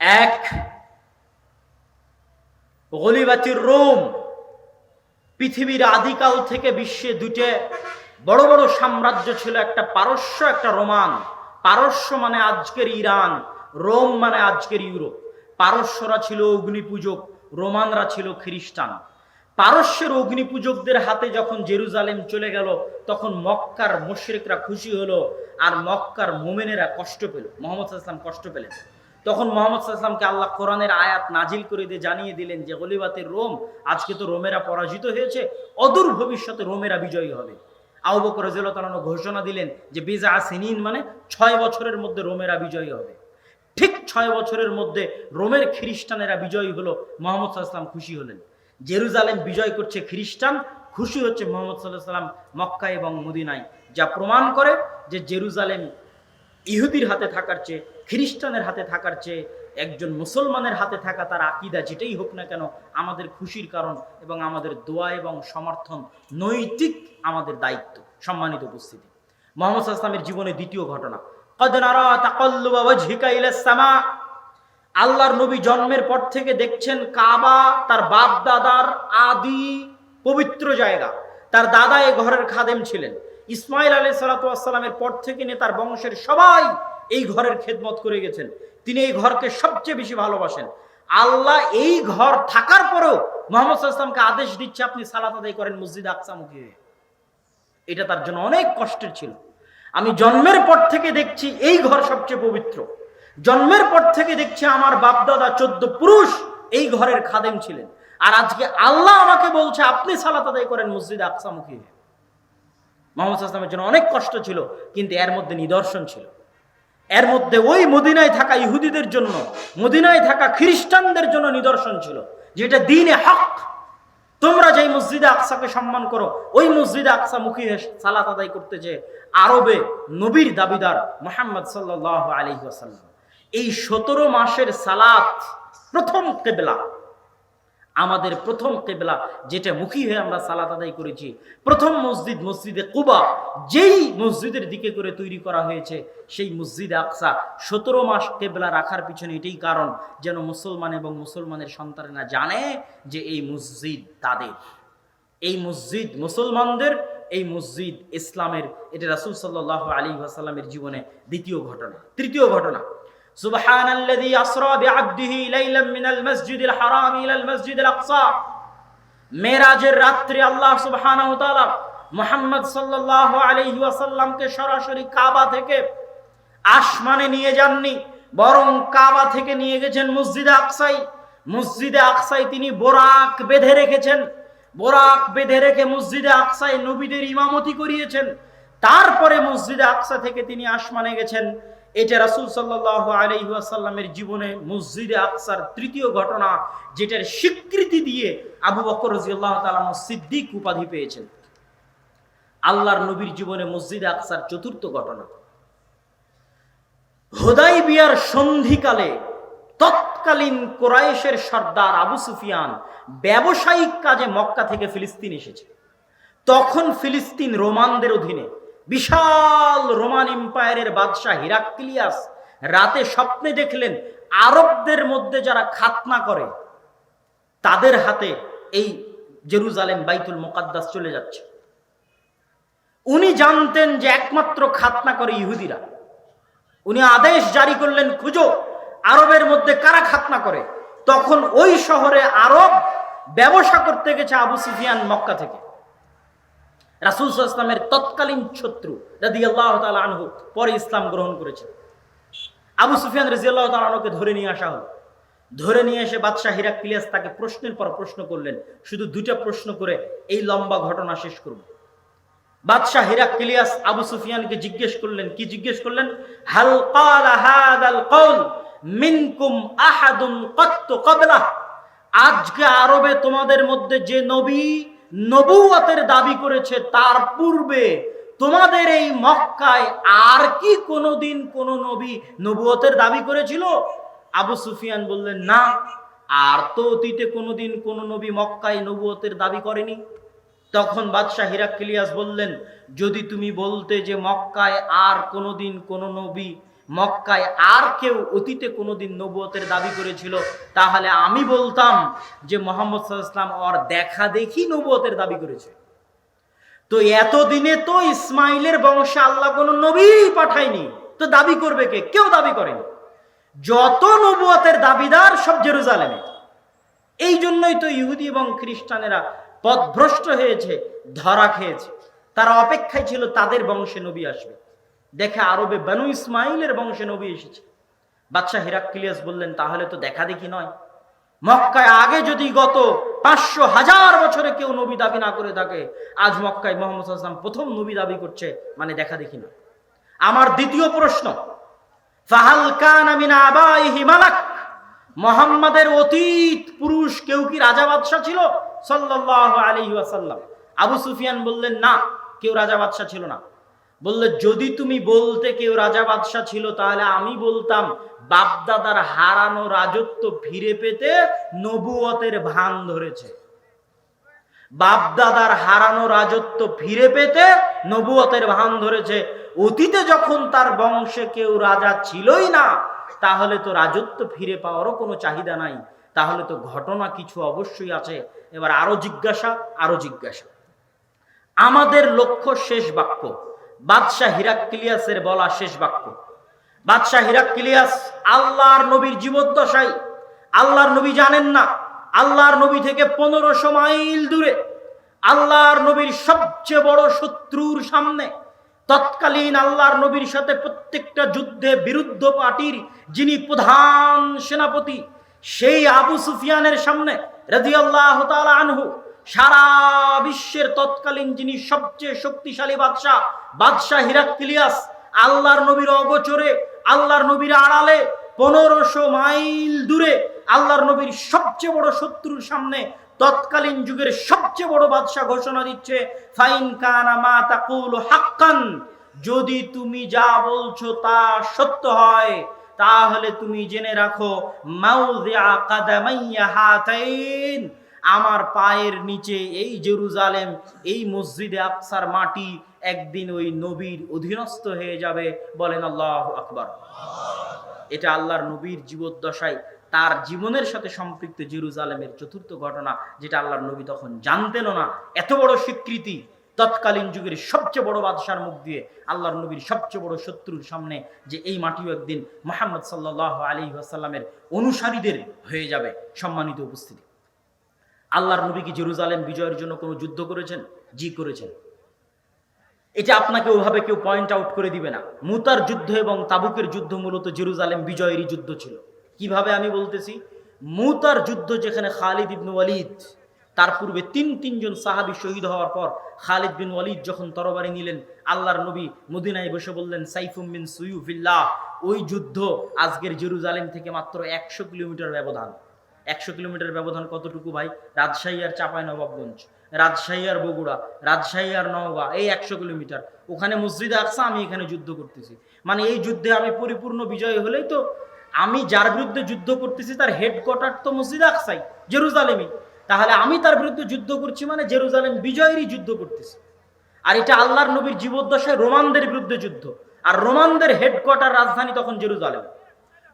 এক, গলিবাতির রোম, পৃথিবীর আদিকাল থেকে বিশ্বে দুটে বড় বড় সাম্রাজ্য ছিল, একটা পারস্য, একটা রোমান। পারস্য মানে আজকের ইরান, রোম মানে আজকের ইউরোপ। পারস্যরা ছিল অগ্নিপূজক, রোমানরা ছিল খ্রিস্টান। পারস্যের অগ্নিপূজকদের হাতে যখন জেরুজালেম চলে গেল, তখন মক্কার মুশরিকরা খুশি হলো, আর মক্কার মোমেনেরা কষ্ট পেল, মোহাম্মদ ইসলাম কষ্ট পেলেন। তখন মোহাম্মদ সাল্লামকে আল্লাহ কোরআনের আয়াত নাজিল করে দিয়ে জানিয়ে দিলেন যে, গলিবাতের রোম, আজকে তো রোমেরা পরাজিত হয়েছে, অদূর ভবিষ্যতে রোমেরা বিজয়ী হবে। রাদিয়াল্লাহু তাআলা ঘোষণা দিলেন যে, বিজা সিনিন মানে ছয় বছরের মধ্যে রোমেরা বিজয়ী হবে। ঠিক ছয় বছরের মধ্যে রোমের খ্রিস্টানেরা বিজয়ী হলো, মোহাম্মদ সাল্লাম খুশি হলেন। জেরুজালেম বিজয় করছে খ্রিস্টান, খুশি হচ্ছে মোহাম্মদ সাল্লাহ সাল্লাম মক্কা এবং মদিনায়, যা প্রমাণ করে যে, জেরুজালেম ইহুদির হাতে থাকার চেয়ে, খ্রিস্টানের হাতে থাকার চেয়ে, একজন মুসলমানের হাতে থাকা তার আকিদা যেটাই হোক না কেন, আমাদের খুশির কারণ এবং আমাদের দোয়া এবং সমর্থন নৈতিক আমাদের দায়িত্ব, সম্মানিত উপস্থিতি। মোহাম্মদ আসলামের জীবনে দ্বিতীয় ঘটনা। আল্লাহর নবী জন্মের পর থেকে দেখছেন কাবা তার বাপ দাদার আদি পবিত্র জায়গা। তার দাদা এ ঘরের খাদেম ছিলেন। ইসমাইল আলী সালাতামের পর থেকে নিয়ে তার বংশের সবাই এই ঘরের খেদমত করে গেছেন। তিনি এই ঘরকে সবচেয়ে বেশি ভালোবাসেন। আল্লাহ এই ঘর থাকার পরেও মোহাম্মদ সাল্লামকে আদেশ দিচ্ছে, আপনি সালাত আদায় করেন মসজিদ আকসামুখী হয়ে এটা তার জন্য অনেক কষ্টের ছিল। আমি জন্মের পর থেকে দেখছি এই ঘর সবচেয়ে পবিত্র। জন্মের পর থেকে দেখছি আমার বাপদাদা চোদ্দ পুরুষ এই ঘরের খাদেম ছিলেন। আর আজকে আল্লাহ আমাকে বলছে, আপনি সালাত আদায় করেন মসজিদ আকসামুখী হয়ে মোহাম্মদ আসলামের জন্য অনেক কষ্ট ছিল, কিন্তু এর মধ্যে নিদর্শন ছিল। এর মধ্যে ওই মদিনায় থাকা ইহুদিদের জন্য, মদিনায় থাকা খ্রিস্টানদের জন্য নিদর্শন ছিল, যেটা দিনে হক। তোমরা যেই মসজিদে আকসাকে সম্মান করো, ওই মসজিদে আকসা মুখী সালাত আদায় করতে যে আরবে নবীর দাবিদার মোহাম্মদ সাল্লাহ আলী আসাল্লাম এই সতেরো মাসের সালাত প্রথম কেবলা। আমাদের প্রথম কেবলা যেটা মুখী হয়ে আমরা সালাত আদায় করেছি। প্রথম মসজিদ, মসজিদে কুবা, যেই মসজিদের দিকে করে তৈরি করা হয়েছে, সেই মসজিদে আকসা। সতেরো মাস কেবলা রাখার পিছনে এটাই কারণ যেন মুসলমান এবং মুসলমানের সন্তানেরা জানে যে এই মসজিদ তাদের। এই মসজিদ মুসলমানদের, এই মসজিদ ইসলামের, এটা রাসুল সাল্লাহ আলী আসাল্লামের জীবনে দ্বিতীয় ঘটনা। তৃতীয় ঘটনা। سبحان الذي أسرى بعبده ليلا من المسجد الحرام إلى المسجد الأقصى মেরাজের রাত্রে আল্লাহ সুবহানাহু তাআলা মুহাম্মদ সাল্লাল্লাহু আলাইহি ওয়াসাল্লামকে সরাসরি কাবা থেকে আসমানে নিয়ে যাননি বরং কাবা থেকে নিয়ে গেছেন মসজিদে আকসাই মসজিদে আকসাই তিনি বোরাক বেঁধে রেখেছেন বোরাক বেঁধে রেখে মসজিদে আকসাই নবীদের ইমামতি করিয়েছেন তারপরে মসজিদে আকসা থেকে তিনি আসমানে গেছেন এটা রাসুল সাল্লাহ আলহিহাসাল্লামের জীবনে মসজিদে আকসার তৃতীয় ঘটনা, যেটার স্বীকৃতি দিয়ে আবু বকর রাজিয়াল্লাহ তালাম সিদ্দিক উপাধি পেয়েছেন। আল্লাহর নবীর জীবনে মসজিদে আকসার চতুর্থ ঘটনা। হোদাই বিয়ার সন্ধিকালে তৎকালীন কোরাইশের সর্দার আবু সুফিয়ান ব্যবসায়িক কাজে মক্কা থেকে ফিলিস্তিন এসেছে। তখন ফিলিস্তিন রোমানদের অধীনে বিশাল রোমান এম্পায়ারের বাদশাহ হিরাক্লিয়াস রাতে স্বপ্নে দেখলেন আরবদের মধ্যে যারা খাতনা করে, তাদের হাতে এই জেরুজালেম বাইতুল মোকাদ্দাস চলে যাচ্ছে। উনি জানতেন যে একমাত্র খাতনা করে ইহুদিরা। উনি আদেশ জারি করলেন, খুঁজো, আরবের মধ্যে কারা খাতনা করে? তখন ওই শহরে আরব ব্যবসা করতে গেছে আবু সুফিয়ান মক্কা থেকে। রাসুল ইসলামের তৎকালীন শত্রু রাদি আল্লাহ আনহু পরে ইসলাম গ্রহণ করেছে। আবু সুফিয়ান রাজি আল্লাহ আনহুকে ধরে নিয়ে আসা হল। ধরে নিয়ে এসে বাদশাহ হিরাক্লিয়াস তাকে প্রশ্নের পর প্রশ্ন করলেন, শুধু দুইটা প্রশ্ন করে এই লম্বা ঘটনা শেষ করব। বাদশাহ হিরাক্লিয়াস আবু সুফিয়ানকে জিজ্ঞেস করলেন, কি জিজ্ঞেস করলেন? মিনকুম আহাদুন আজকে আরবে তোমাদের মধ্যে যে নবী নবুয়তের দাবি করেছে, তার পূর্বে তোমাদের এই মক্কায় আর কি কোনোদিন কোন নবী নবুয়তের দাবি করেছিল? আবু সুফিয়ান বললেন, না, আর তো অতীতে কোনোদিন কোন নবী মক্কায় নবুয়তের দাবি করেনি। তখন বাদশাহ হিরাক্লিয়াস বললেন, যদি তুমি বলতে যে মক্কায় আর কোনোদিন কোন নবী মক্কায় আর কেউ অতীতে কোনোদিন নবুয়তের দাবি করেছিল, তাহলে আমি বলতাম যে মোহাম্মদ সাল্লাম ওর দেখা দেখি নবুয়তের দাবি করেছে। তো এতদিনে তো ইসমাইলের বংশে আল্লাহ কোনো নবী পাঠায়নি। তো দাবি করবে কে? কেউ দাবি করেনি। যত নবুয়তের দাবিদার সব জেরুজালেমে। এই জন্যই তো ইহুদি এবং খ্রিস্টানেরা পথভ্রষ্ট হয়েছে, ধরা খেয়েছে। তারা অপেক্ষায় ছিল তাদের বংশে নবী আসবে। দেখে আরবে বানু ইসমাইলের বংশে নবী এসেছে। বাদশাহ হিরাক্কিলিয়াস বললেন, তাহলে তো দেখা দেখি নয়। মক্কায় আগে যদি গত পাঁচশো হাজার বছরে কেউ নবী দাবি না করে থাকে, আজ মক্কায় মোহাম্মদ আসলাম প্রথম নবী দাবি করছে মানে দেখা দেখি না আমার দ্বিতীয় প্রশ্ন, ফাহাল কান আমিনা আবাইহি মালাক? মোহাম্মদের অতীত পুরুষ কেউ কি রাজা বাদশাহ ছিল? সাল্লাল্লাহু আলাইহি ওয়াসাল্লাম। আবু সুফিয়ান বললেন, না, কেউ রাজা বাদশাহ ছিল না। বললে, যদি তুমি বলতে কেউ রাজা বাদশাহ ছিল, তাহলে আমি বলতাম, বাপদাদার হারানো রাজত্ব ফিরে পেতে নবুয়তের ভান ধরেছে। বাপদাদার হারানো রাজত্ব ফিরে পেতে নবুয়তের ভান ধরেছে। অতীতে যখন তার বংশে কেউ রাজা ছিলই না, তাহলে তো রাজত্ব ফিরে পাওয়ারও কোনো চাহিদা নাই। তাহলে তো ঘটনা কিছু অবশ্যই আছে। এবার আরও জিজ্ঞাসা আরও জিজ্ঞাসা। আমাদের লক্ষ্য শেষ বাক্য। বাদশাহ হিরাক্কিলিয়াসের বলা শেষ বাক্য। বাদশাহ হিরাক্কিলিয়াস আল্লাহর নবীর জীবদ্দশায়। আল্লাহর নবী জানেন না। আল্লাহর নবী থেকে পনেরোশো মাইল দূরে। আল্লাহর নবীর সবচেয়ে বড় শত্রুর সামনে। তৎকালীন আল্লাহর নবীর সাথে প্রত্যেকটা যুদ্ধে বিরুদ্ধ পার্টির যিনি প্রধান সেনাপতি, সেই আবু সুফিয়ানের সামনে রাদিয়াল্লাহু তাআলা আনহু সারা বিশ্বের তৎকালীন যিনি সবচেয়ে শক্তিশালী বাদশাহ বাদশাহ হিরাক্কিলিয়াস আল্লাহর নবীর অগোচরে, আল্লাহর নবীর আড়ালে পনেরোশো মাইল দূরে আল্লাহর নবীর সবচেয়ে বড় শত্রুর সামনে তৎকালীন যুগের সবচেয়ে বড় বাদশাহ ঘোষণা দিচ্ছে, ফাইন কানা মা তাকুল হাক্কান। যদি তুমি যা বলছো তা সত্য হয়, তাহলে তুমি জেনে রাখো, মাউযিআ কাদামাইয়া হাতাইন। আমার পায়ের নিচে এই জেরুজালেম, এই মসজিদে আকসার মাটি একদিন ওই নবীর অধীনস্থ হয়ে যাবে বলেন আল্লাহ আকবার। এটা আল্লাহর নবীর জীবদ্দশায় তার জীবনের সাথে সম্পৃক্ত জেরুজালেমের চতুর্থ ঘটনা, যেটা আল্লাহর নবী তখন জানতেনও না। এত বড় স্বীকৃতি, তৎকালীন যুগের সবচেয়ে বড় বাদশার মুখ দিয়ে আল্লাহর নবীর সবচেয়ে বড় শত্রুর সামনে যে এই মাটিও একদিন মোহাম্মদ সাল্লাহ আলী আসাল্লামের অনুসারীদের হয়ে যাবে সম্মানিত উপস্থিতি। আল্লাহর নবী কি জেরুজালেম বিজয়ের জন্য কোনো যুদ্ধ করেছেন? জি, করেছেন। এটা আপনাকে ওভাবে কেউ পয়েন্ট আউট করে দিবে না। মুতার যুদ্ধ এবং তাবুকের যুদ্ধ মূলত জেরুজালেম বিজয়েরই যুদ্ধ ছিল। কীভাবে আমি বলতেছি? মুতার যুদ্ধ যেখানে খালিদ ইবনু ওয়ালিদ, তার পূর্বে তিন, তিনজন সাহাবী শহীদ হওয়ার পর খালিদ বিন ওয়ালিদ যখন তরবারি নিলেন, আল্লাহর নবী মদিনায় বসে বললেন, সাইফুম বিন সুইফিল্লাহ ওই যুদ্ধ আজকের জেরুজালেম থেকে মাত্র একশো কিলোমিটার ব্যবধান। একশো কিলোমিটার ব্যবধান কতটুকু ভাই? রাজশাহী আর চাপাই নবাবগঞ্জ রাজশাহী আর বগুড়া, রাজশাহী আর নওগাঁ, এই একশো কিলোমিটার। ওখানে মসজিদে আকসা আমি এখানে যুদ্ধ করতেছি। মানে এই যুদ্ধে আমি পরিপূর্ণ বিজয় হলেই তো আমি যার বিরুদ্ধে যুদ্ধ করতেছি তার হেডকোয়ার্টার তো মসজিদে আকসাই, জেরুজালেমই। তাহলে আমি তার বিরুদ্ধে যুদ্ধ করছি মানে জেরুজালেম বিজয়েরই যুদ্ধ করতেছি। আর এটা আল্লাহর নবীর জীবদ্দশায় রোমানদের বিরুদ্ধে যুদ্ধ। আর রোমানদের হেডকোয়ার্টার রাজধানী তখন জেরুজালেম।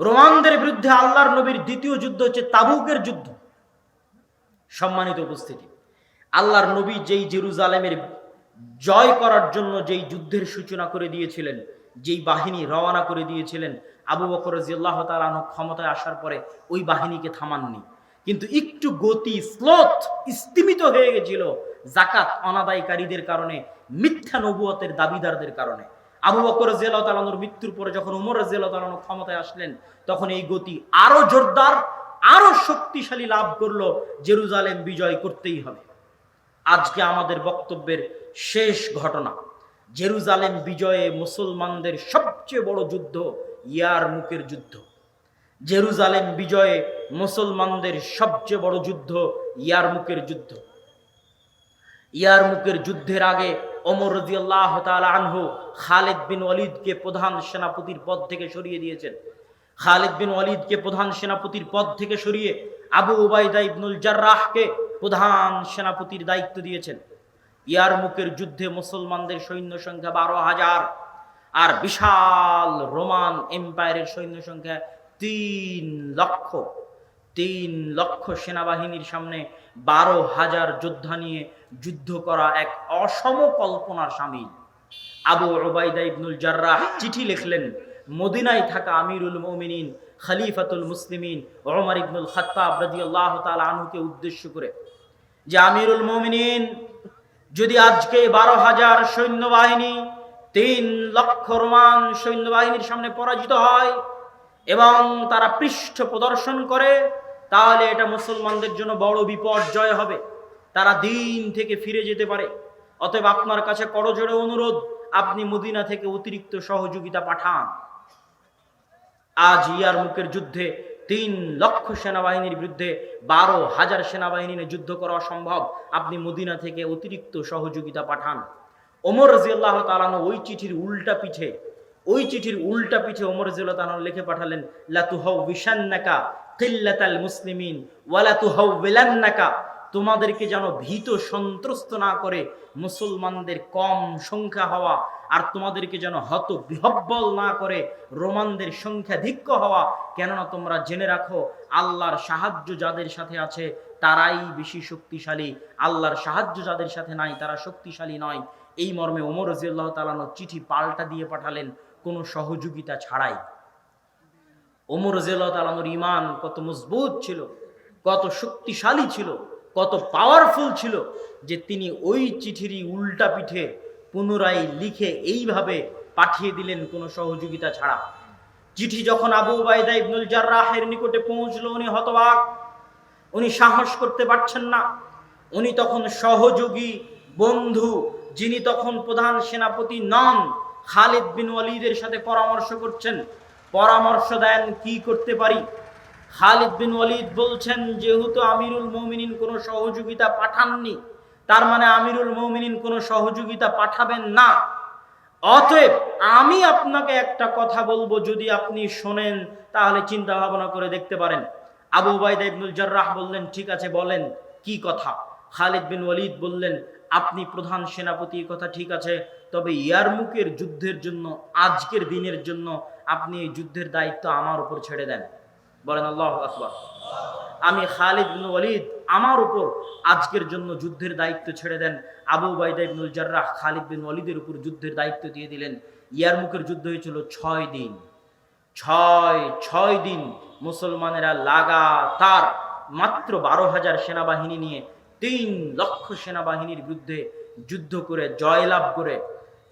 রোমানদের বিরুদ্ধে আল্লাহর নবীর দ্বিতীয় যুদ্ধ হচ্ছে তাবুকের যুদ্ধ। সম্মানিত উপস্থিতি। আল্লাহর নবী যেই জেরুজালেমের জয় করার জন্য যেই যুদ্ধের সূচনা করে দিয়েছিলেন, যেই বাহিনী রওনা করে দিয়েছিলেন, আবু বকর জিল্লাহ তালাহ ক্ষমতায় আসার পরে ওই বাহিনীকে থামাননি। কিন্তু একটু গতি, স্লোথ, স্তিমিত হয়ে গেছিল জাকাত অনাদায়কারীদের কারণে, মিথ্যা নবুয়তের দাবিদারদের কারণে। আবু বকর জিয়াল্লাহ তালানোর মৃত্যুর পরে যখন উমর জিয়াল্লাহ তালানো ক্ষমতায় আসলেন, তখন এই গতি আরও জোরদার, আরও শক্তিশালী লাভ করল, জেরুজালেম বিজয় করতেই হবে। আজকে আমাদের বক্তব্যের শেষ ঘটনা, জেরুজালেম বিজয়ে মুসলমানদের সবচেয়ে বড় যুদ্ধ ইয়ার মুখের যুদ্ধ। জেরুজালেম বিজয়ে মুসলমানদের সবচেয়ে বড় যুদ্ধ ইয়ার মুখের যুদ্ধ। ইয়ার মুখের যুদ্ধের আগে অমর রাদিয়াল্লাহু তাআলা আনহু খালিদ বিন ওয়ালিদকে প্রধান সেনাপতির পদ থেকে সরিয়ে দিয়েছেন। খালিদ বিন ওয়ালিদকে প্রধান সেনাপতির পদ থেকে সরিয়ে আবু উবাইদা ইবনুল জার্রাহকে প্রধান সেনাপতির দায়িত্ব দিয়েছেন। ইয়ার মুখের যুদ্ধে মুসলমানদের সৈন্য সংখ্যা বারো হাজার আর বিশাল রোমান এম্পায়ারের সৈন্য সংখ্যা তিন লক্ষ। তিন লক্ষ সেনাবাহিনীর সামনে বারো হাজার যোদ্ধা নিয়ে যুদ্ধ করা এক অসম কল্পনার সামিল। আবু ওবায়দা ইবনুল জার্রাহ চিঠি লিখলেন, মদিনায় থাকা আমিরুল মুমিনিন, খালিফাতুল মুসলিমিন ওমর ইবনুল খাত্তাব রাদিয়াল্লাহু তাআলা আনহুকে উদ্দেশ্য করে, যে আমিরুল মুমিনিন, যদি আজকে বারো হাজার সৈন্যবাহিনী, তিন লক্ষ রোমান সৈন্যবাহিনীর সামনে পরাজিত হয় এবং তারা পৃষ্ঠ প্রদর্শন করে তাহলে এটা মুসলমানদের জন্য বড় বিপর্যয় হবে। তারা দিন থেকে ফিরে যেতে পারে। অতএব আপনার কাছে করজোড়ে অনুরোধ, আপনি মদিনা থেকে অতিরিক্ত সহযোগিতা পাঠান। আজ ইয়ার মুখের যুদ্ধে তিন লক্ষ সেনাবাহিনীর বিরুদ্ধে বারো হাজার সেনাবাহিনী যুদ্ধ করা সম্ভব আপনি মদিনা থেকে অতিরিক্ত সহযোগিতা পাঠান। ওমর রাজিয়াল্লাহ তালানো ওই চিঠির উল্টা পিঠে, ওই চিঠির উল্টা পিঠে ওমর রাজিয়াল্লাহ তালানো লিখে পাঠালেন লাতুহাউ বিশান্নাকা কিল্লাতাল মুসলিমিন ওয়ালাতুহাউ বিলান্নাকা তোমাদেরকে যেন ভীত সন্ত্রস্ত না করে মুসলমানদের কম সংখ্যা হওয়া, আর তোমাদেরকে যেন হত বিহব্বল না করে রোমানদের সংখ্যাধিক্য হওয়া, কেননা তোমরা জেনে রাখো, আল্লাহর সাহায্য যাদের সাথে আছে তারাই বেশি শক্তিশালী। আল্লাহর সাহায্য যাদের সাথে নাই তারা শক্তিশালী নয়। এই মর্মে ওমর রাজিয়াল্লাহ তালানো চিঠি পাল্টা দিয়ে পাঠালেন, কোনো সহযোগিতা ছাড়াই। ওমর রাজিয়াল্লাহ তালানোর ইমান কত মজবুত ছিল, কত শক্তিশালী ছিল, কত পাওয়ারফুল ছিল যে তিনি ওই চিঠিরই উল্টা পিঠে পুনরায় লিখে এইভাবে পাঠিয়ে দিলেন কোনো সহযোগিতা ছাড়া। চিঠি যখন আবু উবায়দা ইবনুল জার্রাহের নিকটে পৌঁছলো, উনি হতবাক, উনি সাহস করতে পারছেন না। উনি তখন সহযোগী বন্ধু, যিনি তখন প্রধান সেনাপতি নন, খালিদ বিন ওয়ালিদের সাথে পরামর্শ করছেন পরামর্শ দেন, কি করতে পারি? খালিদ বিন ওয়ালিদ বলছেন, যেহেতু আমিরুল মৌমিনিন কোনো সহযোগিতা পাঠাননি, তার মানে আমিরুল মৌমিনিন কোনো সহযোগিতা পাঠাবেন না। অতএব আমি আপনাকে একটা কথা বলব, যদি আপনি শোনেন, তাহলে চিন্তা ভাবনা করে দেখতে পারেন। আবু বাইদা ইবনুল জার্রাহ বললেন, ঠিক আছে, বলেন, কি কথা? খালিদ বিন ওয়ালিদ বললেন, আপনি প্রধান সেনাপতি কথা ঠিক আছে তবে ইয়ারমুকের যুদ্ধের জন্য, আজকের দিনের জন্য আপনি এই যুদ্ধের দায়িত্ব আমার উপর ছেড়ে দেন। বলেন আল্লাহ আকবর। আমি খালিদ বিন ওয়ালিদ আমার উপর আজকের জন্য যুদ্ধের দায়িত্ব ছেড়ে দেন। আবু বাইদা ইবনুল জার্রাহ খালিদ বিন ওয়ালিদের উপর যুদ্ধের দায়িত্ব দিয়ে দিলেন। ইয়ারমুকের যুদ্ধ হয়েছিল ছয় দিন। ছয় ছয় দিন মুসলমানেরা লাগাতার মাত্র বারো হাজার সেনাবাহিনী নিয়ে তিন লক্ষ সেনাবাহিনীর বিরুদ্ধে যুদ্ধ করে, জয়লাভ করে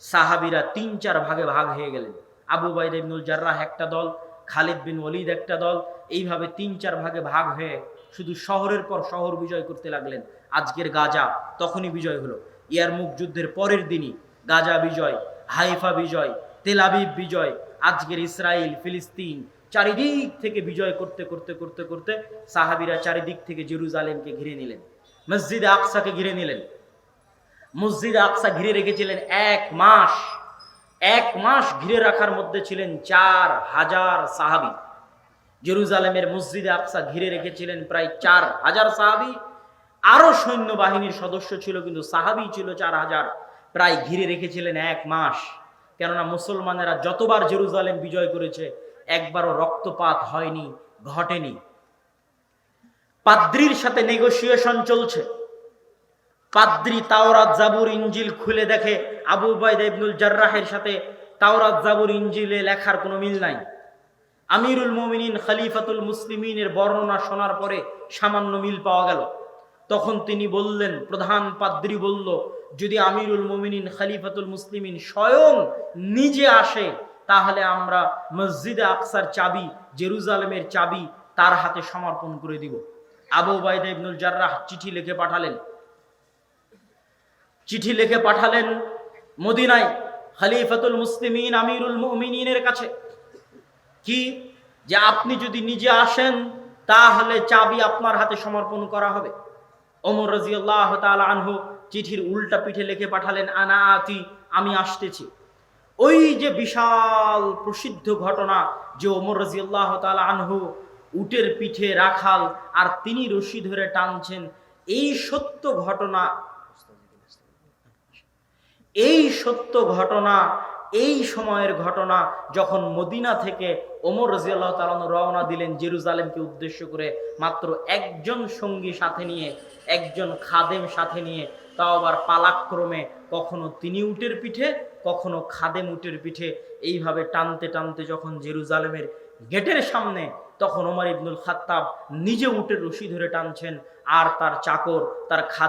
সাহাবিরা তিন চার ভাগে ভাগ হয়ে গেলেন। আবু বাইদ ইবনুল জার্রাহ একটা দল, খালিদ বিন ওয়ালিদ একটা দল, এইভাবে তিন চার ভাগে ভাগ হয়ে শুধু শহরের পর শহর বিজয় করতে লাগলেন আজকের গাজা, তখনই বিজয় হলো। ইয়ারমুখ যুদ্ধের পরের দিনই গাজা বিজয়, হাইফা বিজয় তেলাবিব বিজয়, আজকের ইসরায়েল ফিলিস্তিন চারিদিক থেকে বিজয় করতে করতে করতে করতে সাহাবিরা চারিদিক থেকে জেরুজালেমকে ঘিরে নিলেন। মসজিদ আকসাকে ঘিরে নিলেন। মসজিদ আকসা ঘিরে রেখেছিলেন এক মাস। এক মাস ঘিরে রাখার মধ্যে ছিলেন চার হাজার সাহাবি। জেরুজালেমের মসজিদে আকসা ঘিরে রেখেছিলেন প্রায় চার হাজার সাহাবি। আরও সৈন্যবাহিনীর সদস্য ছিল, কিন্তু সাহাবি ছিল চার হাজার। প্রায় ঘিরে রেখেছিলেন এক মাস। কেননা মুসলমানেরা যতবার জেরুজালেম বিজয় করেছে, একবারও রক্তপাত হয়নি, ঘটেনি। পাদ্রির সাথে নেগোসিয়েশন চলছে। পাদ্রি তাওরাত জাবুর ইঞ্জিল খুলে দেখে আবু বাইদা ইবনুল জার্রাহের সাথে তাওরাত জাবুর ইঞ্জিলে লেখার কোনো মিল নাই। আমিরুল মোমিনিন খলিফাতুল মুসলিমিনের বর্ণনা শোনার পরে সামান্য মিল পাওয়া গেল। তখন তিনি বললেন, প্রধান পাদ্রি বলল, যদি আমিরুল মোমিনিন খালিফাতুল মুসলিমিন স্বয়ং নিজে আসে, তাহলে আমরা মসজিদে আকসার চাবি, জেরুজালেমের চাবি তার হাতে সমর্পণ করে দিব। আবু বাইদা ইবনুল জার্রাহ চিঠি লিখে পাঠালেন। চিঠি লিখে পাঠালেন মদিনায় খলিফাতুল মুসলিমিন, আমিরুল মুমিনিনের কাছে। কি? যে আপনি যদি নিজে আসেন, তাহলে চাবি আপনার হাতে সমর্পণ করা হবে। ওমর রাজিয়াল্লাহ তাআলা আনহু চিঠির উল্টা পিঠে লিখে পাঠালেন, আনা আতি, আমি আসতেছি। ওই যে বিশাল প্রসিদ্ধ ঘটনা যে ওমর রাজিয়াল্লাহ তাআলা আনহু উটের পিঠে রাখাল আর তিনি রশি ধরে টানছেন, এই সত্য ঘটনা এই সত্য ঘটনা, এই সময়ের ঘটনা যখন মদিনা থেকে ওমর রাজিয়াল্লাহ তালান রওনা দিলেন জেরুজালেমকে উদ্দেশ্য করে মাত্র একজন সঙ্গী সাথে নিয়ে, একজন খাদেম সাথে নিয়ে, তাও আবার পালাক্রমে কখনো তিনি উটের পিঠে, কখনো খাদেম উটের পিঠে, এইভাবে টানতে টানতে যখন জেরুজালেমের গেটের সামনে তখন ওমর ইবনুল খাত্তাব নিজে উটের রশি ধরে টানছেন আর তার চাকর, তার খাদেম